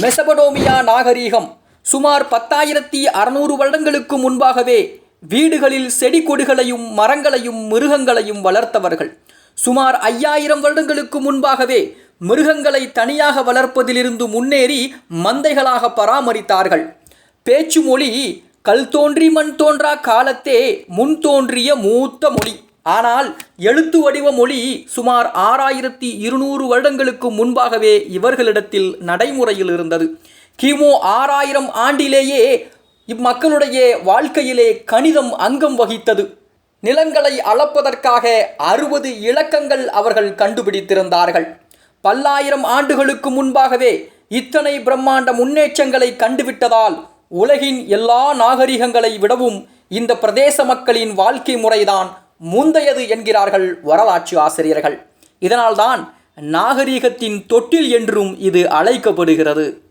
மெசபடோமியா நாகரீகம். சுமார் பத்தாயிரத்தி அறுநூறு வருடங்களுக்கு முன்பாகவே வீடுகளில் செடி கொடிகளையும் மரங்களையும் மிருகங்களையும் வளர்த்தவர்கள். சுமார் ஐயாயிரம் வருடங்களுக்கு முன்பாகவே மிருகங்களை தனியாக வளர்ப்பதிலிருந்து முன்னேறி மந்தைகளாக பராமரித்தார்கள். பேச்சு மொழி கல் தோன்றி மண் தோன்றா காலத்தே முன் தோன்றிய மூத்த மொழி. ஆனால் எழுத்து வடிவ மொழி சுமார் ஆறாயிரத்தி இருநூறு வருடங்களுக்கு முன்பாகவே இவர்களிடத்தில் நடைமுறையில் இருந்தது. கிமு ஆறாயிரம் ஆண்டிலேயே இம்மக்களுடைய வாழ்க்கையிலே கணிதம் அங்கம் வகித்தது. நிலங்களை அளப்பதற்காக அறுபது இலக்கங்கள் அவர்கள் கண்டுபிடித்திருந்தார்கள். பல்லாயிரம் ஆண்டுகளுக்கு முன்பாகவே இத்தனை பிரம்மாண்ட முன்னேற்றங்களை கண்டுவிட்டதால் உலகின் எல்லா நாகரிகங்களை விடவும் இந்த பிரதேச மக்களின் வாழ்க்கை முறைதான் முந்தையது என்கிறார்கள் வரலாற்று ஆசிரியர்கள். இதனால்தான் நாகரிகத்தின் தொட்டில் என்றும் இது அழைக்கப்படுகிறது.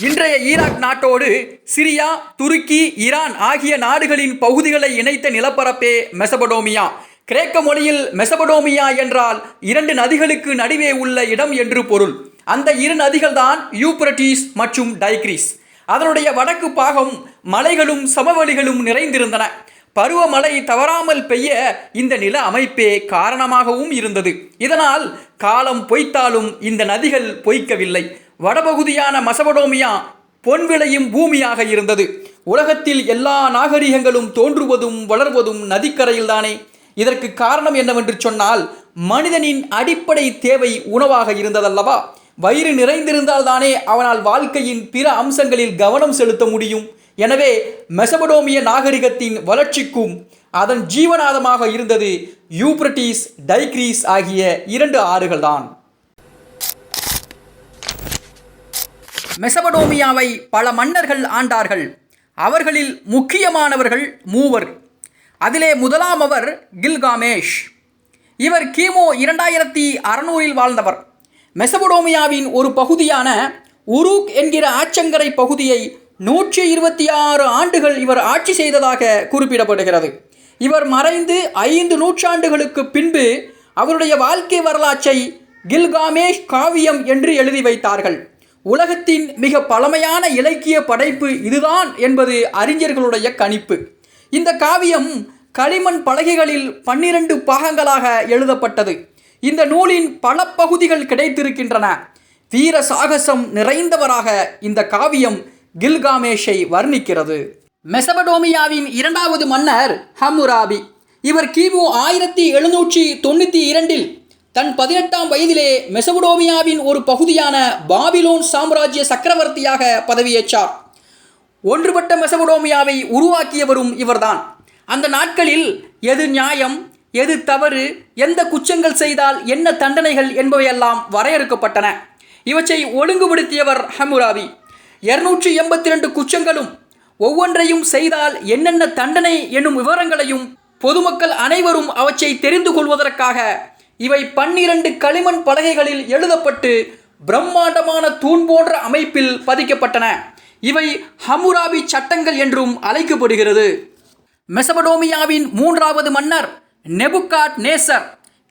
இன்றைய ஈராக் நாட்டோடு சிரியா துருக்கி ஈரான் ஆகிய நாடுகளின் பகுதிகளை இணைத்த நிலப்பரப்பே மெசபடோமியா. கிரேக்க மொழியில் மெசபடோமியா என்றால் இரண்டு நதிகளுக்கு நடுவே உள்ள இடம் என்று பொருள். அந்த இரு நதிகள்தான் யூப்ரட்டிஸ் மற்றும் டைக்ரீஸ். அதனுடைய வடக்கு பாகம் மலைகளும் சமவெளிகளும் நிறைந்திருந்தன. பருவமழை தவறாமல் பெய்ய இந்த நில அமைப்பே காரணமாகவும் இருந்தது. இதனால் காலம் பொய்த்தாலும் இந்த நதிகள் பொய்க்கவில்லை. வடபகுதியான மசபடோமியா பொன் விளையும் பூமியாக இருந்தது. உலகத்தில் எல்லா நாகரிகங்களும் தோன்றுவதும் வளர்வதும் நதிக்கரையில்தானே. இதற்கு காரணம் என்னவென்று சொன்னால் மனிதனின் அடிப்படை தேவை உணவாக இருந்ததல்லவா? வயிறு நிறைந்திருந்தால் தானே அவனால் வாழ்க்கையின் பிற அம்சங்களில் கவனம் செலுத்த முடியும். எனவே மெசபடோமிய நாகரிகத்தின் வளர்ச்சிக்கும் அதன் ஜீவநாதமாக இருந்தது யூப்ரட்டிஸ் டைக்ரீஸ் ஆகிய இரண்டு ஆறுகள்தான். மெசபடோமியாவை பல மன்னர்கள் ஆண்டார்கள். அவர்களில் முக்கியமானவர்கள் மூவர். அதிலே முதலாம் அவர் கில்காமேஷ். இவர் கிமு இரண்டாயிரத்தி அறநூறில் வாழ்ந்தவர். மெசபடோமியாவின் ஒரு பகுதியான உருக் என்கிற ஆச்சங்கரை பகுதியை நூற்றி இருபத்தி ஆறு ஆண்டுகள் இவர் ஆட்சி செய்ததாக குறிப்பிடப்படுகிறது. இவர் மறைந்து ஐந்து நூற்றாண்டுகளுக்கு பின்பு அவருடைய வாழ்க்கை வரலாற்றை கில்காமேஷ் காவியம் என்று எழுதி வைத்தார்கள். உலகத்தின் மிக பழமையான இலக்கிய படைப்பு இதுதான் என்பது அறிஞர்களுடைய கணிப்பு. இந்த காவியம் களிமண் பலகைகளில் பன்னிரண்டு பாகங்களாக எழுதப்பட்டது. இந்த நூலின் பல பகுதிகள் கிடைத்திருக்கின்றன. வீர சாகசம் நிறைந்தவராக இந்த காவியம் கில்காமேஷை வர்ணிக்கிறது. மெசபடோமியாவின் இரண்டாவது மன்னர் ஹம்முராபி இவர் கிமு ஆயிரத்தி எழுநூற்றி தொண்ணூற்றி இரண்டில் தன் பதினெட்டாம் வயதிலே மெசபடோமியாவின் ஒரு பகுதியான பாபிலோன் சாம்ராஜ்ய சக்கரவர்த்தியாக பதவியேற்றார். ஒன்றுபட்ட மெசபடோமியாவை உருவாக்கியவரும் இவர்தான். அந்த நாட்களில் எது நியாயம்? எது தவறு எந்த குற்றங்கள் செய்தால் என்ன தண்டனைகள் என்பவையெல்லாம் வரையறுக்கப்பட்டன. இவற்றை ஒழுங்குபடுத்தியவர் ஹமுராபி இருநூற்றி எண்பத்தி ரெண்டு குற்றங்களும் ஒவ்வொன்றையும் செய்தால் என்னென்ன தண்டனை என்னும் விவரங்களையும் பொதுமக்கள் அனைவரும் அவற்றை தெரிந்து கொள்வதற்காக இவை பன்னிரண்டு களிமண் பலகைகளில் எழுதப்பட்டு பிரம்மாண்டமான தூண் போன்ற அமைப்பில் பதிக்கப்பட்டன. இவை ஹமுராபி சட்டங்கள் என்றும் அழைக்கப்படுகிறது. மெசபடோமியாவின் மூன்றாவது மன்னர் நெபுகாட் நேசர்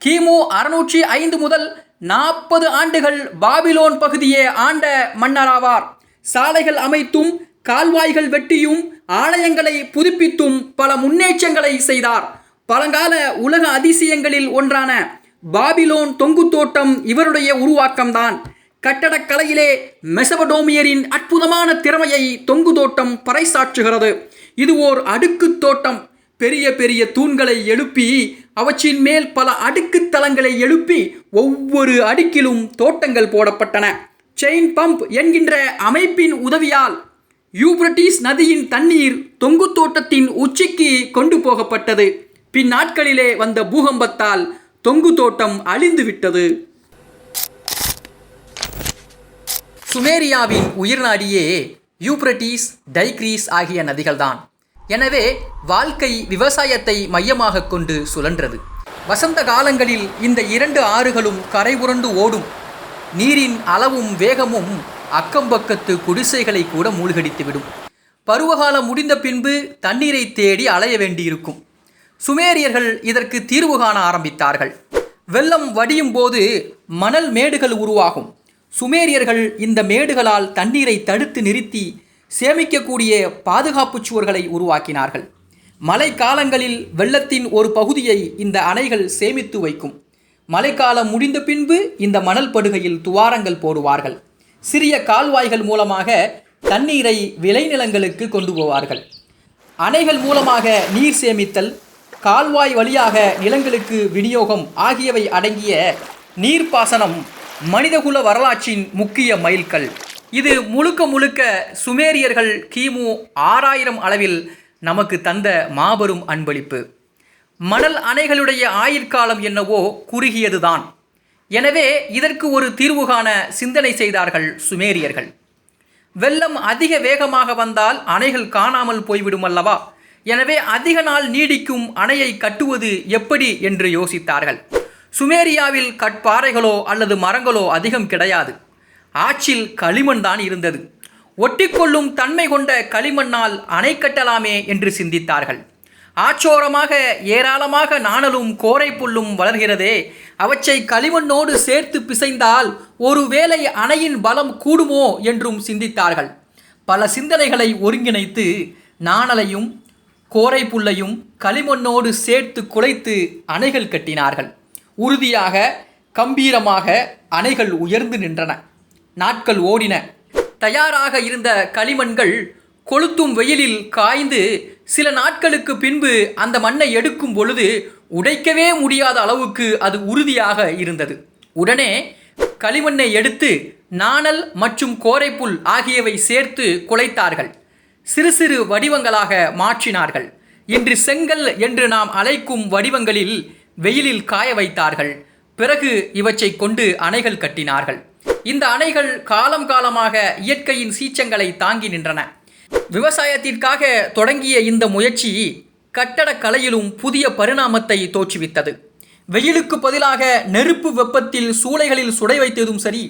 கிமு அறுநூற்றி ஐந்து முதல் நாற்பது ஆண்டுகள் பாபிலோன் பகுதியே ஆண்ட மன்னராவார். சாலைகள் அமைத்தும் கால்வாய்கள் வெட்டியும் ஆலயங்களை புதுப்பித்தும் பல முன்னேற்றங்களை செய்தார். பழங்கால உலக அதிசயங்களில் ஒன்றான பாபிலோன் தொங்கு தோட்டம் இவருடைய உருவாக்கம்தான். கட்டடக்கலையிலே மெசபடோமியரின் அற்புதமான திறமையை தொங்கு தோட்டம் பறைசாற்றுகிறது. இது ஓர் அடுக்கு தோட்டம். பெரிய பெரிய தூண்களை எழுப்பி அவற்றின் மேல் பல அடுக்கு தளங்களை எழுப்பி ஒவ்வொரு அடுக்கிலும் தோட்டங்கள் போடப்பட்டன. செயின் பம்ப் என்கின்ற அமைப்பின் உதவியால் யூப்ரட்டிஸ் நதியின் தண்ணீர் தொங்கு தோட்டத்தின் உச்சிக்கு கொண்டு போகப்பட்டது. பின்னாட்களிலே வந்த பூகம்பத்தால் தொங்கு தோட்டம் அழிந்துவிட்டது. சுமேரியாவின் உயிர்நாடியே யூப்ரட்டிஸ் டைக்ரீஸ் ஆகிய நதிகள்தான். எனவே வாழ்க்கை விவசாயத்தை மையமாக கொண்டு சுழன்றது. வசந்த காலங்களில் இந்த இரண்டு ஆறுகளும் கரை புரண்டு ஓடும். நீரின் அளவும் வேகமும் அக்கம்பக்கத்து குடிசைகளை கூட மூழ்கடித்துவிடும். பருவகாலம் முடிந்த பின்பு தண்ணீரை தேடி அலைய வேண்டியிருக்கும். சுமேரியர்கள் இதற்கு தீர்வு காண ஆரம்பித்தார்கள். வெள்ளம் வடியும் போது மணல் மேடுகள் உருவாகும். சுமேரியர்கள் இந்த மேடுகளால் தண்ணீரை தடுத்து நிறுத்தி சேமிக்கக்கூடிய பாதுகாப்பு சுவர்களை உருவாக்கினார்கள். மழைக்காலங்களில் வெள்ளத்தின் ஒரு பகுதியை இந்த அணைகள் சேமித்து வைக்கும். மழைக்காலம் முடிந்த பின்பு இந்த மணல் படுகையில் துவாரங்கள் போடுவார்கள். சிறிய கால்வாய்கள் மூலமாக தண்ணீரை விளைநிலங்களுக்கு கொண்டு போவார்கள். அணைகள் மூலமாக நீர் சேமித்தல் கால்வாய் வழியாக நிலங்களுக்கு விநியோகம் ஆகியவை அடங்கிய நீர்ப்பாசனம் மனிதகுல வரலாற்றின் முக்கிய மைல்கல். இது முழுக்க முழுக்க சுமேரியர்கள் கிமு ஆறாயிரம் அளவில் நமக்கு தந்த மாபெரும் அன்பளிப்பு. மணல் அணைகளுடைய ஆயுட்காலம் என்னவோ குறுகியதுதான். எனவே இதற்கு ஒரு தீர்வு காண சிந்தனை செய்தார்கள் சுமேரியர்கள். வெள்ளம் அதிக வேகமாக வந்தால் அணைகள் காணாமல் போய்விடும் அல்லவா? எனவே அதிக நாள் நீடிக்கும் அணையை கட்டுவது எப்படி என்று யோசித்தார்கள். சுமேரியாவில் கட்பாறைகளோ அல்லது மரங்களோ அதிகம் கிடையாது. ஆற்றில் களிமண் தான் இருந்தது. ஒட்டிக்கொள்ளும் தன்மை கொண்ட களிமண்ணால் அணை கட்டலாமே என்று சிந்தித்தார்கள். ஆச்சோரமாக ஏராளமாக நாணலும் கோரை புல்லும் வளர்கிறதே. அவற்றை களிமண்ணோடு சேர்த்து பிசைந்தால் ஒருவேளை அணையின் பலம் கூடுமோ என்றும் சிந்தித்தார்கள். பல சிந்தனைகளை ஒருங்கிணைத்து நாணலையும் கோரை புல்லையும் களிமண்ணோடு சேர்த்து குலைத்து அணைகள் கட்டினார்கள். உறுதியாக கம்பீரமாக அணைகள் உயர்ந்து நின்றன. நாட்கள் ஓடின. தயாராக இருந்த களிமண்கள் கொளுத்தும் வெயிலில் காய்ந்து சில நாட்களுக்கு பின்பு அந்த மண்ணை எடுக்கும் பொழுது உடைக்கவே முடியாத அளவுக்கு அது உறுதியாக இருந்தது. உடனே களிமண்ணை எடுத்து நாணல் மற்றும் கோரைப்புல் ஆகியவை சேர்த்து குலைத்தார்கள். சிறு சிறு வடிவங்களாக மாற்றினார்கள். இன்று செங்கல் என்று நாம் அழைக்கும் வடிவங்களில் வெயிலில் காய வைத்தார்கள். பிறகு இவற்றை கொண்டு அணைகள் கட்டினார்கள். இந்த அணைகள் காலம் காலமாக இயற்கையின் சீச்சங்களை தாங்கி நின்றன. விவசாயத்திற்காக தொடங்கிய இந்த முயற்சி கட்டடக் கலையிலும் புதிய பரிணாமத்தை தோற்றுவித்தது. வெயிலுக்கு பதிலாக நெருப்பு வெப்பத்தில் சூளைகளில் சுடை வைத்ததும் சரி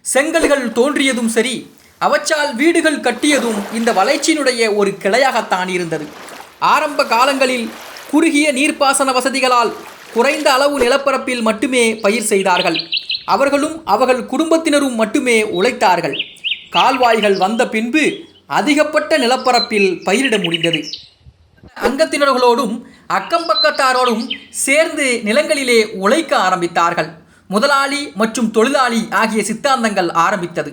செங்கல்கள் தோன்றியதும் சரி அவற்றால் வீடுகள் கட்டியதும் இந்த வளர்ச்சியினுடைய ஒரு கிளையாகத்தான் இருந்தது. ஆரம்ப காலங்களில் குறுகிய நீர்ப்பாசன வசதிகளால் குறைந்த அளவு நிலப்பரப்பில் மட்டுமே பயிர் செய்தார்கள். அவர்களும் அவர்கள் குடும்பத்தினரும் மட்டுமே உழைத்தார்கள். கால்வாய்கள் வந்த பின்பு அதிகப்பட்ட நிலப்பரப்பில் பயிரிட முடிந்தது. அங்கத்தினர்களோடும் அக்கம்பக்கத்தாரோடும் சேர்ந்து நிலங்களிலே உழைக்க ஆரம்பித்தார்கள். முதலாளி மற்றும் தொழிலாளி ஆகிய சித்தாந்தங்கள் ஆரம்பித்தது.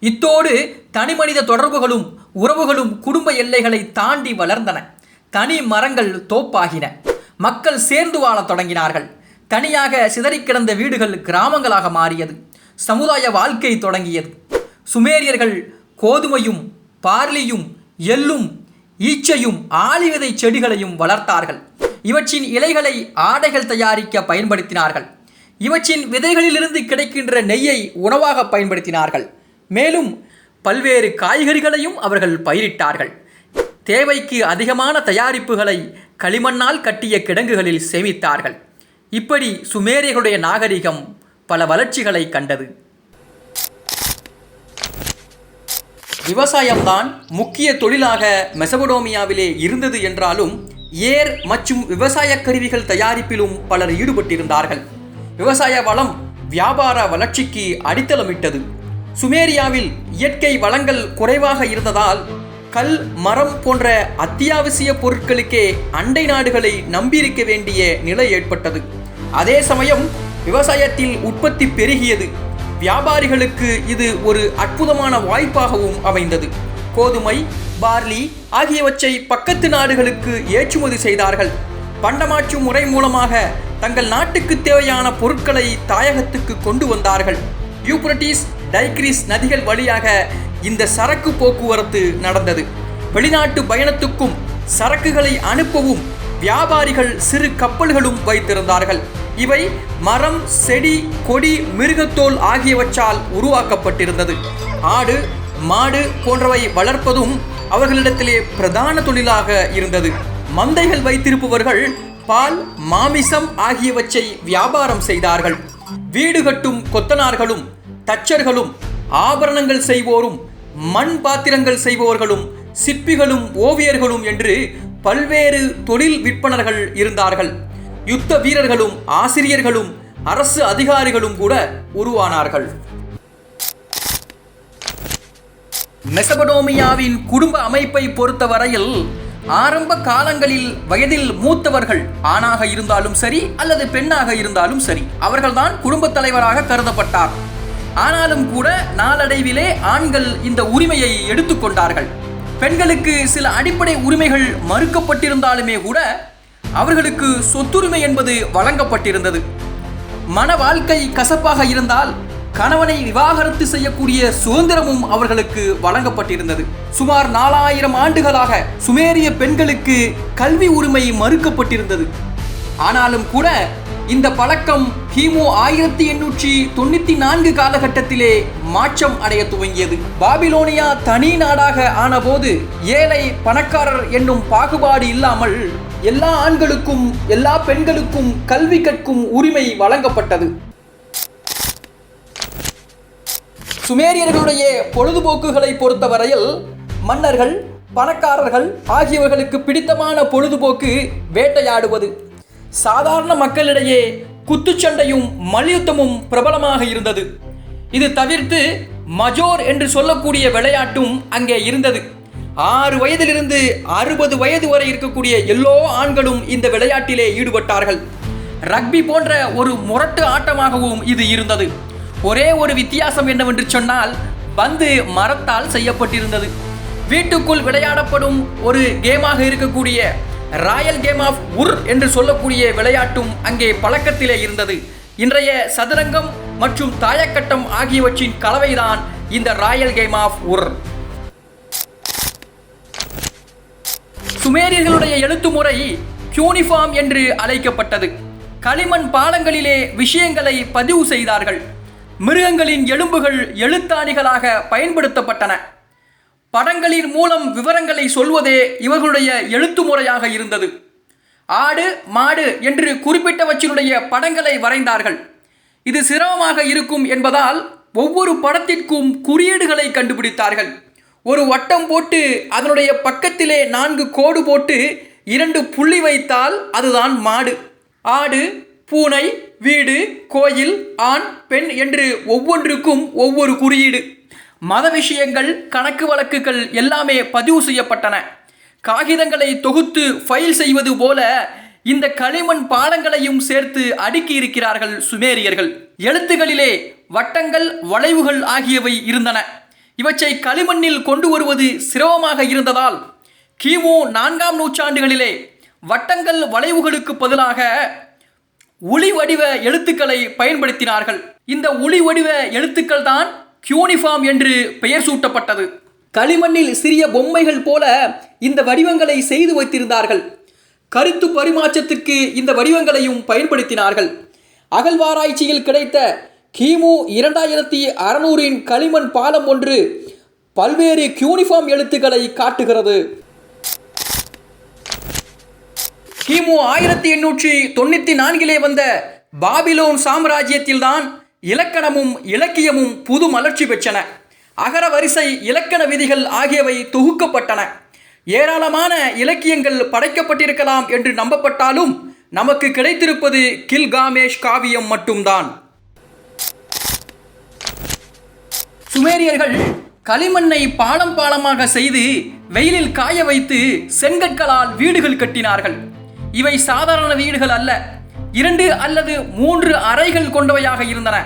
இத்தோடு தனிமனித தொடர்புகளும் உறவுகளும் குடும்ப எல்லைகளை தாண்டி வளர்ந்தன. தனி மரங்கள் தோப்பாகின. மக்கள் சேர்ந்து வாழத் தொடங்கினார்கள். தனியாக சிதறிக் கிடந்த வீடுகள் கிராமங்களாக மாறியது. சமுதாய வாழ்க்கை தொடங்கியது. சுமேரியர்கள் கோதுமையும் பார்லியும் எள்ளும் ஈச்சையும் ஆலிவிதை செடிகளையும் வளர்த்தார்கள். இவற்றின் இலைகளை ஆடைகள் தயாரிக்க பயன்படுத்தினார்கள். இவற்றின் விதைகளிலிருந்து கிடைக்கின்ற நெய்யை உணவாக பயன்படுத்தினார்கள். மேலும் பல்வேறு காய்கறிகளையும் அவர்கள் பயிரிட்டார்கள். தேவைக்கு அதிகமான தயாரிப்புகளை களிமண்ணால் கட்டிய கிடங்குகளில் சேமித்தார்கள். இப்படி சுமேரியர்களுடைய நாகரிகம் பல வளர்ச்சிகளை கண்டது. விவசாயம்தான் முக்கிய தொழிலாக மெசபடோமியாவிலே இருந்தது என்றாலும் ஏர் மற்றும் விவசாய கருவிகள் தயாரிப்பிலும் பலர் ஈடுபட்டிருந்தார்கள். விவசாய வளம் வியாபார வளர்ச்சிக்கு அடித்தளமிட்டது. சுமேரியாவில் இயற்கை வளங்கள் குறைவாக இருந்ததால் கல் மரம் போன்ற அத்தியாவசிய பொருட்களுக்கே அண்டை நாடுகளை நம்பியிருக்க வேண்டிய நிலை ஏற்பட்டது. அதே சமயம் விவசாயத்தில் உற்பத்தி பெருகியது. வியாபாரிகளுக்கு இது ஒரு அற்புதமான வாய்ப்பாகவும் அமைந்தது. கோதுமை பார்லி ஆகியவற்றை பக்கத்து நாடுகளுக்கு ஏற்றுமதி செய்தார்கள். பண்டமாற்று முறை மூலமாக தங்கள் நாட்டுக்கு தேவையான பொருட்களை தாயகத்துக்கு கொண்டு வந்தார்கள். யூப்ரட்டிஸ் டைக்ரிஸ் நதிகள் வழியாக இந்த சரக்கு போக்குவரத்து நடந்தது. வெளிநாட்டு பயணத்துக்கும் சரக்குகளை அனுப்பவும் வியாபாரிகள் சிறு கப்பல்களும் வைத்திருந்தார்கள். இவை மரம் செடி கொடி மிருகத்தோல் ஆகியவற்றால் உருவாக்கப்பட்டிருந்தது. ஆடு மாடு போன்றவை வளர்ப்பதும் அவர்களிடத்திலே பிரதான தொழிலாக இருந்தது. மந்தைகள் வைத்திருப்பவர்கள் பால் மாமிசம் ஆகியவற்றை வியாபாரம் செய்தார்கள். வீடு கட்டும் கொத்தனார்களும் தச்சர்களும் ஆபரணங்கள் செய்வோரும் மண் பாத்திரங்கள் செய்பவர்களும் சிற்பிகளும் ஓவியர்களும் என்று பல்வேறு தொழில் விற்பனர்கள் இருந்தார்கள். யுத்த வீரர்களும் ஆசிரியர்களும் அரசு அதிகாரிகளும் கூட உருவானார்கள். மெசபடோமியாவின் குடும்ப அமைப்பை பொறுத்தவரையில் ஆரம்ப காலங்களில் வயதில் மூத்தவர்கள் ஆணாக இருந்தாலும் சரி அல்லது பெண்ணாக இருந்தாலும் சரி அவர்கள்தான் குடும்பத் தலைவராக கருதப்பட்டார். ஆனாலும் கூட நாளடைவிலே ஆண்கள் இந்த உரிமையை எடுத்துக்கொண்டார்கள் பெண்களுக்கு சில அடிப்படை உரிமைகள் மறுக்கப்பட்டிருந்தாலுமே கூட அவர்களுக்கு சொத்துரிமை என்பது வழங்கப்பட்டிருந்தது. மன வாழ்க்கை கசப்பாக இருந்தால் கணவனை விவாகரத்து செய்யக்கூடிய சுதந்திரமும் அவர்களுக்கு வழங்கப்பட்டிருந்தது. சுமார் நாலாயிரம் ஆண்டுகளாக சுமேரிய பெண்களுக்கு கல்வி உரிமை மறுக்கப்பட்டிருந்தது. ஆனாலும் கூட இந்த பழக்கம் கிமு ஆயிரத்தி எண்ணூற்றி தொண்ணூத்தி நான்கு காலகட்டத்திலே மாற்றம் அடைய துவங்கியது. பாபிலோனியா தனி நாடாக ஆனபோது ஏழை பணக்காரர் என்னும் பாகுபாடு இல்லாமல் எல்லா ஆண்களுக்கும் எல்லா பெண்களுக்கும் கல்வி கற்கும் உரிமை வழங்கப்பட்டது. சுமேரியர்களுடைய பொழுதுபோக்குகளை பொறுத்தவரையில் மன்னர்கள் பணக்காரர்கள் ஆகியவர்களுக்கு பிடித்தமான பொழுதுபோக்கு வேட்டையாடுவது. சாதாரண மக்களிடையே குத்துச்சண்டையும் மல்யுத்தமும் பிரபலமாக இருந்தது. இது தவிர்த்து மஜோர் என்று சொல்லக்கூடிய விளையாட்டும் அங்கே இருந்தது. ஆறு வயதிலிருந்து அறுபது வயது வரை இருக்கக்கூடிய எல்லோ ஆண்களும் இந்த விளையாட்டிலே ஈடுபட்டார்கள். ரக்பி போன்ற ஒரு முரட்டு ஆட்டமாகவும் இது இருந்தது. ஒரே ஒரு வித்தியாசம் என்னவென்று சொன்னால் பந்து மரத்தால் செய்யப்பட்டிருந்தது. வீட்டுக்குள் விளையாடப்படும் ஒரு கேமாக இருக்கக்கூடிய ராயல் கேம் ஆஃப் உர் என்று சொல்லக்கூடிய விளையாட்டும் அங்கே பழக்கத்திலே இருந்தது. இன்றைய சதுரங்கம் மற்றும் தாயக்கட்டம் ஆகியவற்றின் கலவைதான் இந்த ராயல் கேம் ஆஃப் உர் சுமேரியர்களுடைய எழுத்து முறை கியூனிஃபார்ம் என்று அழைக்கப்பட்டது. களிமண் பாலங்களிலே விஷயங்களை பதிவு செய்தார்கள். மிருகங்களின் எலும்புகள் எழுத்தாணிகளாக பயன்படுத்தப்பட்டன. படங்களின் மூலம் விவரங்களை சொல்வதே இவர்களுடைய எழுத்து முறையாக இருந்தது. ஆடு மாடு என்று குறிப்பிட்டவற்றினுடைய படங்களை வரைந்தார்கள். இது சிரமமாக இருக்கும் என்பதால் ஒவ்வொரு படத்திற்கும் குறியீடுகளை கண்டுபிடித்தார்கள். ஒரு வட்டம் போட்டு அதனுடைய பக்கத்திலே நான்கு கோடு போட்டு இரண்டு புள்ளி வைத்தால் அதுதான் மாடு. ஆடு பூனை வீடு கோயில் ஆண் பெண் என்று ஒவ்வொன்றுக்கும் ஒவ்வொரு குறியீடு. மத விஷயங்கள் கணக்கு வழக்குகள் எல்லாமே பதிவு செய்யப்பட்டன. காகிதங்களை தொகுத்து ஃபைல் செய்வது போல இந்த களிமண் பாலங்களையும் சேர்த்து அடுக்கி இருக்கிறார்கள் சுமேரியர்கள். எழுத்துகளிலே வட்டங்கள் வளைவுகள் ஆகியவை இருந்தன. இவற்றை களிமண்ணில் கொண்டு வருவது சிரமமாக இருந்ததால் கிமு நான்காம் நூற்றாண்டுகளிலே வட்டங்கள் வளைவுகளுக்கு பதிலாக ஒளி வடிவ எழுத்துக்களை பயன்படுத்தினார்கள். இந்த ஒளி வடிவ எழுத்துக்கள் தான் கியூனிஃபார்ம் என்று பெயர் சூட்டப்பட்டது. களிமண்ணில் சிறிய பொம்மைகள் போல இந்த வடிவங்களை செய்து வைத்திருந்தார்கள். கருத்து பரிமாற்றத்திற்கு இந்த வடிவங்களையும் பயன்படுத்தினார்கள். அகழ்வாராய்ச்சியில் கிடைத்த கிமு இரண்டாயிரத்தி அறநூறின் களிமண் பாலம் ஒன்று பல்வேறு கியூனிஃபார்ம் எழுத்துக்களை காட்டுகிறது. கிமு ஆயிரத்தி எண்ணூற்றி தொண்ணூற்றி நான்கிலே வந்த பாபிலோன் சாம்ராஜ்யத்தில்தான் இலக்கணமும் இலக்கியமும் புது மலர்ச்சி பெற்றன. அகர வரிசை இலக்கண விதிகள் ஆகியவை தொகுக்கப்பட்டன. ஏராளமான இலக்கியங்கள் படைக்கப்பட்டிருக்கலாம் என்று நம்பப்பட்டாலும் நமக்கு கிடைத்திருப்பது கில்காமேஷ் காவியம் மட்டும்தான். சுமேரியர்கள் களிமண்ணை பாலம் பாலமாக செய்து வெயிலில் காய வைத்து செங்கற்களால் வீடுகள் கட்டினார்கள். இவை சாதாரண வீடுகள் அல்ல. இரண்டு அல்லது மூன்று அறைகள் கொண்டவையாக இருந்தன.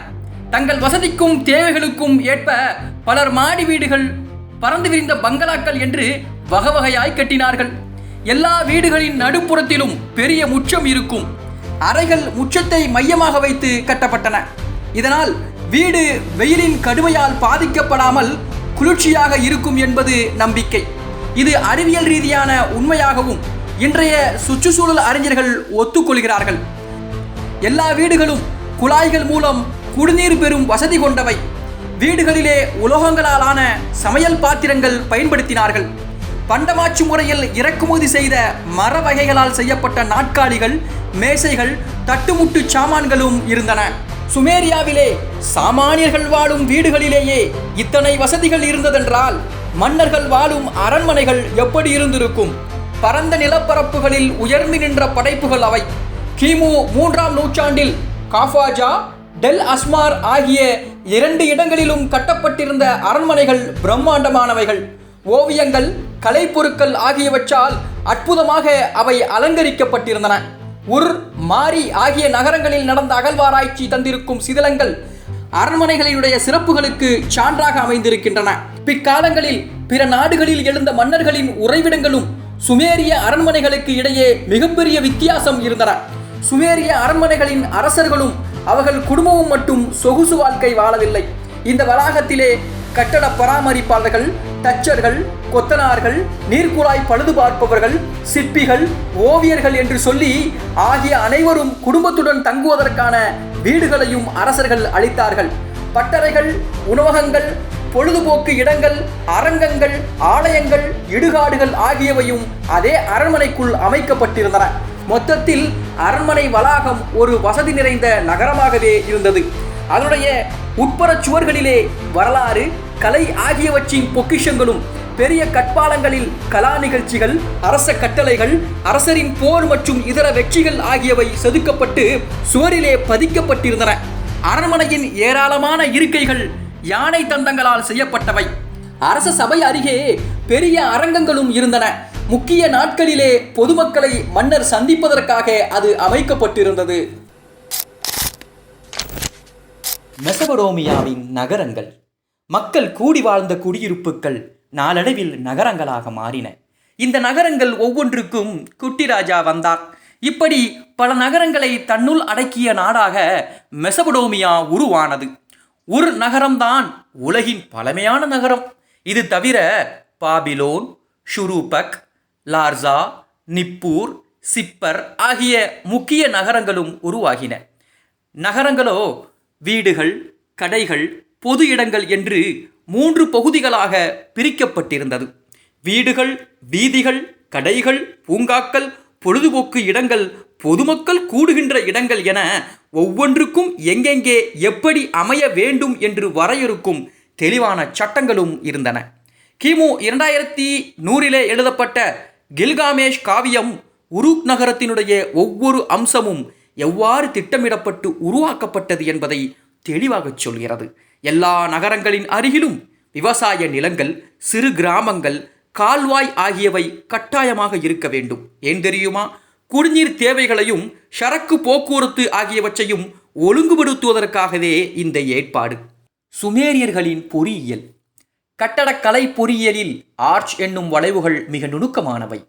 தங்கள் வசதிக்கும் தேவைகளுக்கும் ஏற்ப பலர் மாடி வீடுகள் பறந்து விரிந்த பங்களாக்கள் என்று வகை வகையாய் கட்டினார்கள். எல்லா வீடுகளின் நடுப்புறத்திலும் பெரிய முச்சம் இருக்கும். அறைகள் முச்சத்தை மையமாக வைத்து கட்டப்பட்டன. இதனால் வீடு வெயிலின் கடுமையால் பாதிக்கப்படாமல் குளிர்ச்சியாக இருக்கும் என்பது நம்பிக்கை. இது அறிவியல் ரீதியான உண்மையாகவும் இன்றைய சுற்றுச்சூழல் அறிஞர்கள் ஒத்துக்கொள்கிறார்கள். எல்லா வீடுகளும் குழாய்கள் மூலம் குடிநீர் பெறும் வசதி கொண்டவை. வீடுகளிலே உலோகங்களாலான சமையல் பாத்திரங்கள் பயன்படுத்தினார்கள். பண்டமாச்சு முறையில் இறக்குமதி செய்த மர வகைகளால் செய்யப்பட்ட நாட்காலிகள் மேசைகள் தட்டுமுட்டு சாமான்களும் இருந்தன. சுமேரியாவிலே சாமானியர்கள் வாழும் வீடுகளிலேயே இத்தனை வசதிகள் இருந்ததென்றால் மன்னர்கள் வாழும் அரண்மனைகள் எப்படி இருந்திருக்கும்? பரந்த நிலப்பரப்புகளில் உயர்ந்து நின்ற படைப்புகள் அவை. கிமு மூன்றாம் நூற்றாண்டில் காஃபாஜா டெல் அஸ்மார் ஆகிய இரண்டு இடங்களிலும் கட்டப்பட்டிருந்த அரண்மனைகள் பிரம்மாண்டமானவைகள். ஓவியங்கள் கலைப்பொருட்கள் ஆகியவற்றால் அற்புதமாக அவை அலங்கரிக்கப்பட்டிருந்தன. உர் மாரி ஆகிய நகரங்களில் நடந்த அகழ்வாராய்ச்சி தந்திருக்கும் சிதிலங்கள் அரண்மனைகளினுடைய சிறப்புகளுக்கு சான்றாக அமைந்திருக்கின்றன. பிற்காலங்களில் பிற நாடுகளில் எழுந்த மன்னர்களின் உறைவிடங்களும் சுமேரிய அரண்மனைகளுக்கு இடையே மிகப்பெரிய வித்தியாசம் இருந்தன. சுமேரிய அரண்மனைகளின் அரசர்களும் அவர்கள் குடும்பமும் மட்டும் சொகுசு வாழ்க்கை வாழவில்லை. இந்த வளாகத்திலே கட்டட பராமரிப்பாளர்கள் தச்சர்கள் கொத்தனார்கள் நீர்க்குழாய் பழுது பார்ப்பவர்கள் சிற்பிகள் ஓவியர்கள் என்று சொல்லி ஆகிய அனைவரும் குடும்பத்துடன் தங்குவதற்கான வீடுகளையும் அரசர்கள் அளித்தார்கள். பட்டறைகள் உணவகங்கள் பொழுதுபோக்கு இடங்கள் அரங்கங்கள் ஆலயங்கள் இடுகாடுகள் ஆகியவையும் அதே அரண்மனைக்குள் அமைக்கப்பட்டிருந்தன. மொத்தத்தில் அரண்மனை வளாகம் ஒரு வசதி நிறைந்த நகரமாகவே இருந்தது. அதனுடைய உட்புறச் சுவர்களிலே வரலாறு கலை ஆகியவற்றின் பொக்கிஷங்களும் பெரிய கட்பாலங்களில் கலா நிகழ்ச்சிகள் அரச கட்டளைகள் அரசரின் போர் மற்றும் இதர வெற்றிகள் ஆகியவை செதுக்கப்பட்டு சுவரிலே பதிக்கப்பட்டிருந்தன. அரண்மனையின் ஏராளமான இருக்கைகள் யானை தந்தங்களால் செய்யப்பட்டவை. அரச சபை அருகே பெரிய அரங்கங்களும் இருந்தன. முக்கிய நாட்களிலே பொதுமக்களை மன்னர் சந்திப்பதற்காக அது அமைக்கப்பட்டிருந்தது. மெசபடோமியாவின் நகரங்கள். மக்கள் கூடி வாழ்ந்த குடியிருப்புகள் நாளடைவில் நகரங்களாக மாறின. இந்த நகரங்கள் ஒவ்வொன்றுக்கும் குட்டி ராஜா வந்தார். இப்படி பல நகரங்களை தன்னுள் அடக்கிய நாடாக மெசபடோமியா உருவானது. ஒரு நகரம்தான் உலகின் பழமையான நகரம். இது தவிர பாபிலோன் ஷுரூபக் லார்சா நிப்பூர் சிப்பர் ஆகிய முக்கிய நகரங்களும் உருவாகின. நகரங்களோ வீடுகள் கடைகள் பொது இடங்கள் என்று மூன்று பகுதிகளாக பிரிக்கப்பட்டிருந்தது. வீடுகள் வீதிகள் கடைகள் பூங்காக்கள் பொழுதுபோக்கு இடங்கள் பொதுமக்கள் கூடுகின்ற இடங்கள் என ஒவ்வொன்றுக்கும் எங்கெங்கே எப்படி அமைய வேண்டும் என்று வரையறுக்கும் தெளிவான சட்டங்களும் இருந்தன. கிமு இரண்டாயிரத்தி நூறிலே எழுதப்பட்ட கில்காமேஷ் காவியம் உருக் நகரத்தினுடைய ஒவ்வொரு அம்சமும் எவ்வாறு திட்டமிடப்பட்டு உருவாக்கப்பட்டது என்பதை தெளிவாகச் சொல்கிறது. எல்லா நகரங்களின் அருகிலும் விவசாய நிலங்கள் சிறு கிராமங்கள் கால்வாய் ஆகியவை கட்டாயமாக இருக்க வேண்டும். ஏன் தெரியுமா? குடிநீர் தேவைகளையும் சரக்கு போக்குவரத்து ஆகியவற்றையும் ஒழுங்குபடுத்துவதற்காகவே இந்த ஏற்பாடு. சுமேரியர்களின் பொறியியல். கட்டடக்கலை பொறியியலில் ஆர்ச் என்னும் வளைவுகள் மிக நுணுக்கமானவை.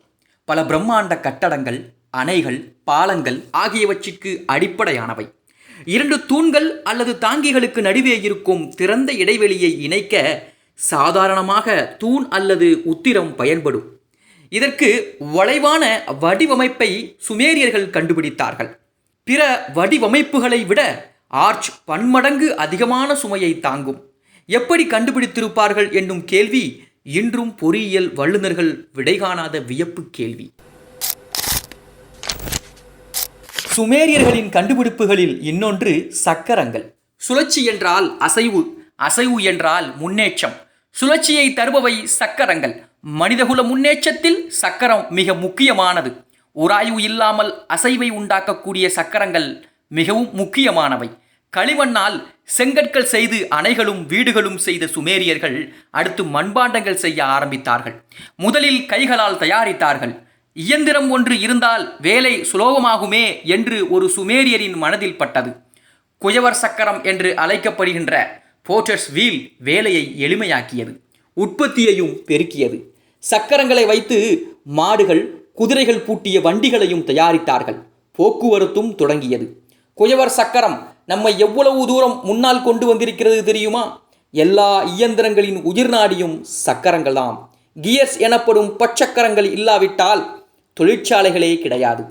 பல பிரம்மாண்ட கட்டடங்கள் அணைகள் பாலங்கள் ஆகியவற்றிற்கு அடிப்படையானவை. இரண்டு தூண்கள் அல்லது தாங்கிகளுக்கு நடுவே இருக்கும் திறந்த இடைவெளியை இணைக்க சாதாரணமாக தூண் அல்லது உத்திரம் பயன்படும். இதற்கு வளைவான வடிவமைப்பை சுமேரியர்கள் கண்டுபிடித்தார்கள். பிற வடிவமைப்புகளை விட ஆர்ச் பன்மடங்கு அதிகமான சுமையை தாங்கும். எப்படி கண்டுபிடித்திருப்பார்கள் என்னும் கேள்வி இன்றும் பொறியியல் வல்லுநர்கள் விடைகாணாத வியப்பு கேள்வி. சுமேரியர்களின் கண்டுபிடிப்புகளில் இன்னொன்று சக்கரங்கள். சுழற்சி என்றால் அசைவு அசைவு என்றால் முன்னேற்றம். சுழற்சியை தருபவை சக்கரங்கள். மனிதகுல முன்னேற்றத்தில் சக்கரம் மிக முக்கியமானது. உராய்வு இல்லாமல் அசைவை உண்டாக்கக்கூடிய சக்கரங்கள் மிகவும் முக்கியமானவை. களிமண்ணால் செங்கற்கள் செய்து அணைகளும் வீடுகளும் செய்த சுமேரியர்கள் அடுத்து மண்பாண்டங்கள் செய்ய ஆரம்பித்தார்கள். முதலில் கைகளால் தயாரித்தார்கள். இயந்திரம் ஒன்று இருந்தால் வேலை சுலோகமாகுமே என்று ஒரு சுமேரியரின் மனதில் பட்டது. குயவர் சக்கரம் என்று அழைக்கப்படுகின்ற போர்டர்ஸ் வீல் வேலையை எளிமையாக்கியது. உற்பத்தியையும் பெருக்கியது. சக்கரங்களை வைத்து மாடுகள் குதிரைகள் பூட்டிய வண்டிகளையும் தயாரித்தார்கள். போக்குவரத்தும் தொடங்கியது. குயவர் சக்கரம் நம்மை எவ்வளவு தூரம் முன்னால் கொண்டு வந்திருக்கிறது தெரியுமா? எல்லா இயந்திரங்களின் உயிர் நாடியும் சக்கரங்கள்தாம் கியர்ஸ் எனப்படும் பச்சக்கரங்கள் இல்லாவிட்டால் தொழிற்சாலைகளே கிடையாது.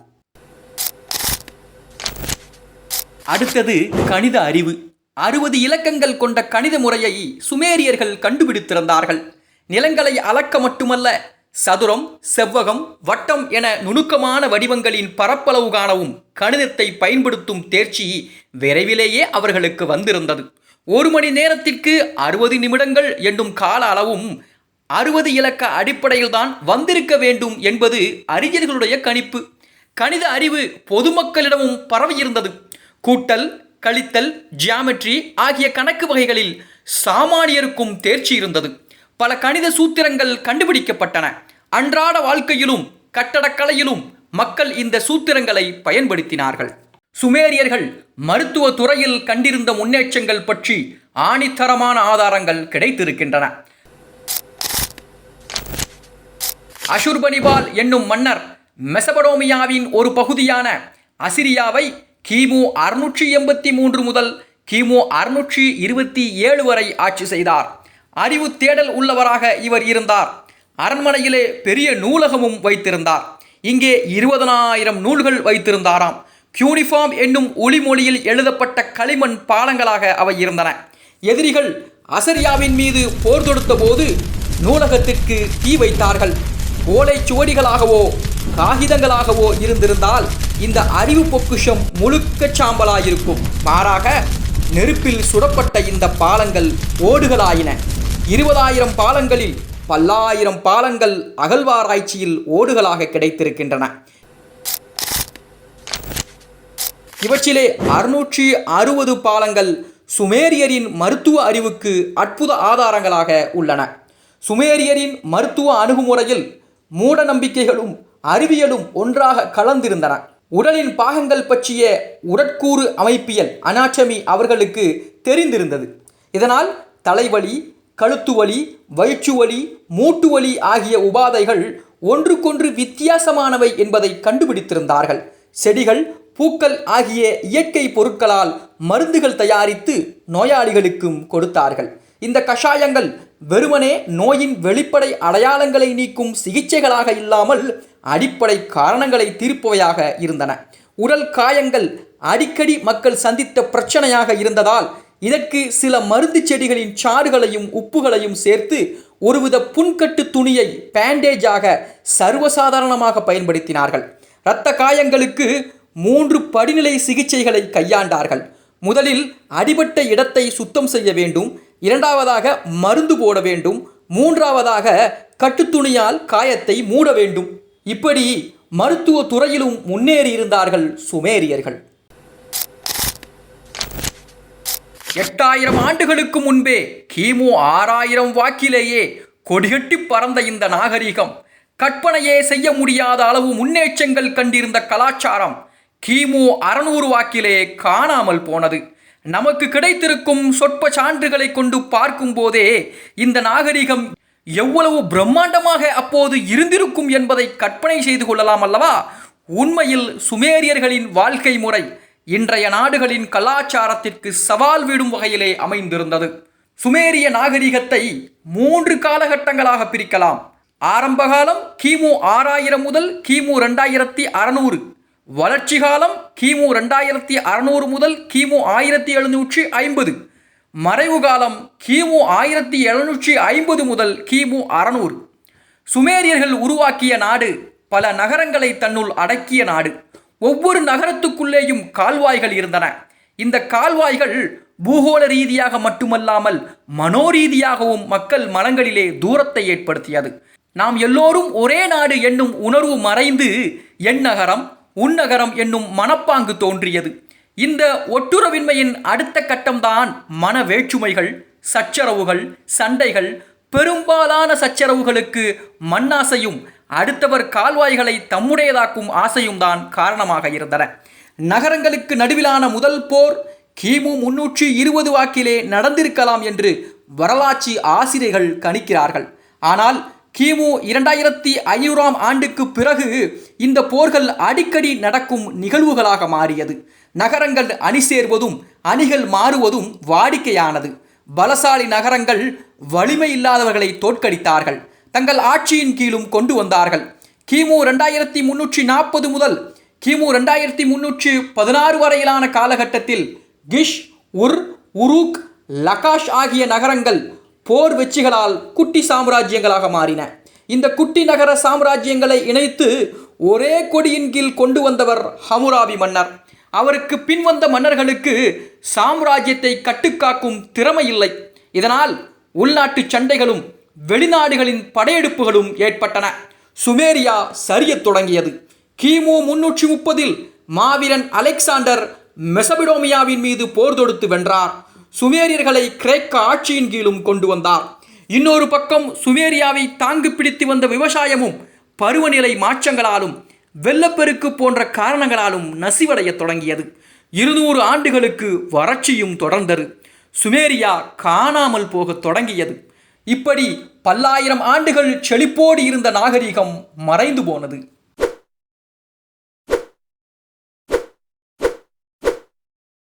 அடுத்தது கணித அறிவு. அறுபது இலக்கங்கள் கொண்ட கணித முறையை சுமேரியர்கள் கண்டுபிடித்திருந்தார்கள். நிலங்களை அளக்க மட்டுமல்ல சதுரம் செவ்வகம் வட்டம் என நுணுக்கமான வடிவங்களின் பரப்பளவு காணவும் கணிதத்தை பயன்படுத்தும் தேர்ச்சி விரைவிலேயே அவர்களுக்கு வந்திருந்தது. ஒரு மணி நேரத்திற்கு அறுபது நிமிடங்கள் என்னும் கால அளவும் அறுபது இலக்க அடிப்படையில்தான் வந்திருக்க வேண்டும் என்பது அறிஞர்களுடைய கணிப்பு. கணித அறிவு பொதுமக்களிடமும் பரவியிருந்தது. கூட்டல் கழித்தல் ஜியாமெட்ரி ஆகிய கணக்கு வகைகளில் சாமானியருக்கும் தேர்ச்சி இருந்தது. பல கணித சூத்திரங்கள் கண்டுபிடிக்கப்பட்டன. அன்றாட வாழ்க்கையிலும் கட்டடக்கலையிலும் மக்கள் இந்த சூத்திரங்களை பயன்படுத்தினார்கள். சுமேரியர்கள் மருத்துவ துறையில் கண்டிருந்த முன்னேற்றங்கள் பற்றி ஆணித்தரமான ஆதாரங்கள் கிடைத்திருக்கின்றன. அஷுர்பனிபால் என்னும் மன்னர் மெசபடோமியாவின் ஒரு பகுதியான அசிரியாவை கிமு அறுநூற்றி எண்பத்தி மூன்று முதல் கிமு அறுநூற்றி இருபத்தி ஏழு வரை ஆட்சி செய்தார். அறிவு தேடல் உள்ளவராக இவர் இருந்தார். அரண்மனையிலே பெரிய நூலகமும் வைத்திருந்தார். இங்கே இருபதனாயிரம் நூல்கள் வைத்திருந்தாராம். கியூனிஃபார்ம் என்னும் ஒளிமொழியில் எழுதப்பட்ட களிமண் பாலங்களாக அவை இருந்தன. எதிரிகள் அசரியாவின் மீது போர் தொடுத்த போது நூலகத்திற்கு தீ வைத்தார்கள். ஓலைச்சுவடிகளாகவோ காகிதங்களாகவோ இருந்திருந்தால் இந்த அறிவு பொக்குஷம் முழுக்க சாம்பலாயிருக்கும். மாறாக நெருப்பில் சுடப்பட்ட இந்த பாலங்கள் ஓடுகளாயின. இருபதாயிரம் பாலங்களில் பல்லாயிரம் பாலங்கள் அகழ்வாராய்ச்சியில் ஓடுகளாக கிடைத்திருக்கின்றன. இவற்றிலே அறுநூற்றி அறுபது பாலங்கள் சுமேரியரின் மருத்துவ அறிவுக்கு அற்புத ஆதாரங்களாக உள்ளன. சுமேரியரின் மருத்துவ அணுகுமுறையில் மூட நம்பிக்கைகளும் அறிவியலும் ஒன்றாக கலந்திருந்தன. உடலின் பாகங்கள் பற்றிய உடற்கூறு அமைப்பியல் அனாட்டமி அவர்களுக்கு தெரிந்திருந்தது. இதனால் தலைவலி கழுத்து வலி வயிற்று வலி மூட்டு வலி ஆகிய உபாதைகள் ஒன்றுக்கொன்று வித்தியாசமானவை என்பதை கண்டுபிடித்திருந்தார்கள். செடிகள் பூக்கள் ஆகிய இயற்கை பொருட்களால் மருந்துகள் தயாரித்து நோயாளிகளுக்கும் கொடுத்தார்கள். இந்த கஷாயங்கள் வெறுமனே நோயின் வெளிப்படை அடையாளங்களை நீக்கும் சிகிச்சைகளாக இல்லாமல் அடிப்படை காரணங்களை தீர்ப்பவையாக இருந்தன. உடல் காயங்கள் அடிக்கடி மக்கள் சந்தித்த பிரச்சனையாக இருந்ததால் இதற்கு சில மருந்து செடிகளின் சாறுகளையும் உப்புகளையும் சேர்த்து ஒருவித புண்கட்டு துணியை பேண்டேஜாக சர்வசாதாரணமாக பயன்படுத்தினார்கள். இரத்த காயங்களுக்கு மூன்று படிநிலை சிகிச்சைகளை கையாண்டார்கள். முதலில் அடிபட்ட இடத்தை சுத்தம் செய்ய வேண்டும். இரண்டாவதாக மருந்து போட வேண்டும். மூன்றாவதாக கட்டுத்துணியால் காயத்தை மூட வேண்டும். இப்படி மருத்துவ துறையிலும் முன்னேறியிருந்தார்கள் சுமேரியர்கள். எட்டாயிரம் ஆண்டுகளுக்கு முன்பே கிமு ஆறாயிரம் வாக்கிலேயே கொடிகட்டி பறந்த இந்த நாகரிகம். கற்பனையே செய்ய முடியாத அளவு முன்னேற்றங்கள் கண்டிருந்த கலாச்சாரம் கிமு அறநூறு வாக்கிலே காணாமல் போனது. நமக்கு கிடைத்திருக்கும் சொற்ப சான்றுகளை கொண்டு பார்க்கும் போதே இந்த நாகரிகம் எவ்வளவு பிரம்மாண்டமாக அப்போது இருந்திருக்கும் என்பதை கற்பனை செய்து கொள்ளலாம் அல்லவா? உண்மையில் சுமேரியர்களின் வாழ்க்கை முறை இன்றைய நாடுகளின் கலாச்சாரத்திற்கு சவால் விடும் வகையிலே அமைந்திருந்தது. சுமேரிய நாகரிகத்தை மூன்று காலகட்டங்களாக பிரிக்கலாம். ஆரம்ப காலம் கிமு ஆறாயிரம் முதல் கிமு ரெண்டாயிரத்தி அறநூறு. வளர்ச்சி காலம் கிமு ரெண்டாயிரத்தி அறநூறு முதல் கிமு ஆயிரத்தி எழுநூற்றி ஐம்பது. மறைவு காலம் கிமு ஆயிரத்தி எழுநூற்றி ஐம்பது முதல் கிமு அறநூறு. சுமேரியர்கள் உருவாக்கிய நாடு பல நகரங்களை தன்னுள் அடக்கிய நாடு. ஒவ்வொரு நகரத்துக்குள்ளேயும் கால்வாய்கள் இருந்தன. இந்த கால்வாய்கள் பூகோள ரீதியாக மட்டுமல்லாமல் மனோரீதியாகவும் மக்கள் மனங்களிலே தூரத்தை ஏற்படுத்தியது. நாம் எல்லோரும் ஒரே நாடு என்னும் உணர்வு மறைந்து என் நகரம் உன்னகரம் என்னும் மனப்பாங்கு தோன்றியது. இந்த ஒட்டுறவின்மையின் அடுத்த கட்டம்தான் மன வேற்றுமைகள் சச்சரவுகள் சண்டைகள் பெரும்பாலான சச்சரவுகளுக்கு மண்ணாசையும் அடுத்தவர் கால்வாய்களை தம்முடையதாக்கும் ஆசையும் தான் காரணமாக இருந்தன. நகரங்களுக்கு நடுவிலான முதல் போர் கிமு முன்னூற்றி இருபது வாக்கிலே நடந்திருக்கலாம் என்று வரலாற்று ஆசிரியர்கள் கணிக்கிறார்கள். ஆனால் கிமு இரண்டாயிரத்தி ஐநூறாம் ஆண்டுக்கு பிறகு இந்த போர்கள் அடிக்கடி நடக்கும் நிகழ்வுகளாக மாறியது. நகரங்கள் அணி சேர்வதும் அணிகள் மாறுவதும் வாடிக்கையானது. பலசாலி நகரங்கள் வலிமை இல்லாதவர்களை தோற்கடித்தார்கள். தங்கள் ஆட்சியின் கீழும் கொண்டு வந்தார்கள். கிமு ரெண்டாயிரத்தி முன்னூற்றி நாற்பது முதல் கிமு ரெண்டாயிரத்தி முன்னூற்றி பதினாறு வரையிலான காலகட்டத்தில் கிஷ் உர் உருக் லகாஷ் ஆகிய நகரங்கள் போர் வெற்றிகளால் குட்டி சாம்ராஜ்யங்களாக மாறின. இந்த குட்டி நகர சாம்ராஜ்யங்களை இணைத்து ஒரே கொடியின் கீழ் கொண்டு வந்தவர் ஹமுராபி மன்னர். அவருக்கு பின்வந்த மன்னர்களுக்கு சாம்ராஜ்யத்தை கட்டுக்காக்கும் திறமை இல்லை. இதனால் உள்நாட்டு சண்டைகளும் வெளிநாடுகளின் படையெடுப்புகளும் ஏற்பட்டன. சுமேரியா சரியத் தொடங்கியது. கிமு முன்னூற்றி முப்பதில் மாவீரன் அலெக்சாண்டர் மெசபிடோமியாவின் மீது போர் தொடுத்து வென்றார். சுமேரியர்களை கிரேக்க ஆட்சியின் கீழும் கொண்டு வந்தார். இன்னொரு பக்கம் சுமேரியாவை தாங்கு பிடித்து வந்த விவசாயமும் பருவநிலை மாற்றங்களாலும் வெள்ளப்பெருக்கு போன்ற காரணங்களாலும் நசிவடையத் தொடங்கியது. இருநூறு ஆண்டுகளுக்கு வறட்சியும் தொடர்ந்தது. சுமேரியா காணாமல் போகத் தொடங்கியது. இப்படி பல்லாயிரம் ஆண்டுகள் செழிப்போடு இருந்த நாகரிகம் மறைந்து போனது.